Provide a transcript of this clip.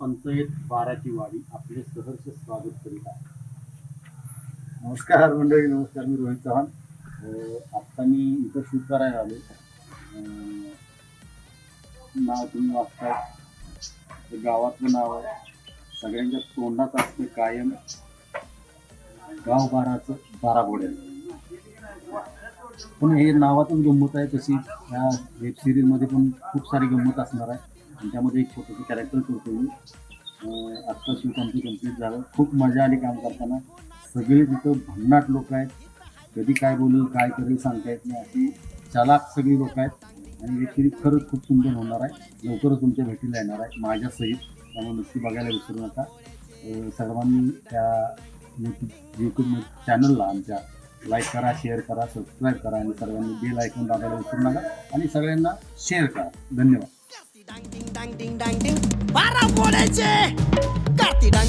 पंचायत बाराची वाडी आपले सहर्ष स्वागत करीत आहे. नमस्कार मंडळी नमस्कार मी रोहित चव्हाण. अं, आत्ता मी इथं शूट करायला आलो. नाव तुम्ही वाचताय. ते गावातलं नाव आहे. सगळ्यांच्या तोंडात असते कायम गाव बाराचं बारा पण हे नावातून गंमत आहे तशी. ह्या वेब सिरीजमध्ये पण खूप सारी गंमत असणार आहे. आणि त्यामध्ये एक छोटंसं कॅरेक्टर करतो मी. आत्ता शूट आमचं कंप्लीट झालं. खूप मजा आली काम करताना. सगळे तिथं भन्नाट लोक आहेत. कधी काय बोलू काय करेल सांगता येत नाही. अशी चालाक सगळी लोक आहेत. आणि व्यक्ती खरंच खूप सुंदर होणार आहे. लवकरच तुमच्या भेटीला येणार आहे. माझ्या सहित. त्यामुळे नक्की बघायला विसरू नका. सर्वांनी त्या यूट्यूब यूट्यूब चॅनलला आमच्या लाईक करा शेअर करा सबस्क्राईब करा. आणि सर्वांनी बेल ऐकून दाबायला विसरू नका. आणि सगळ्यांना शेअर करा. धन्यवाद. ডাং ডিং ডাং ডিং বারা বলেছে কার্তি ডাং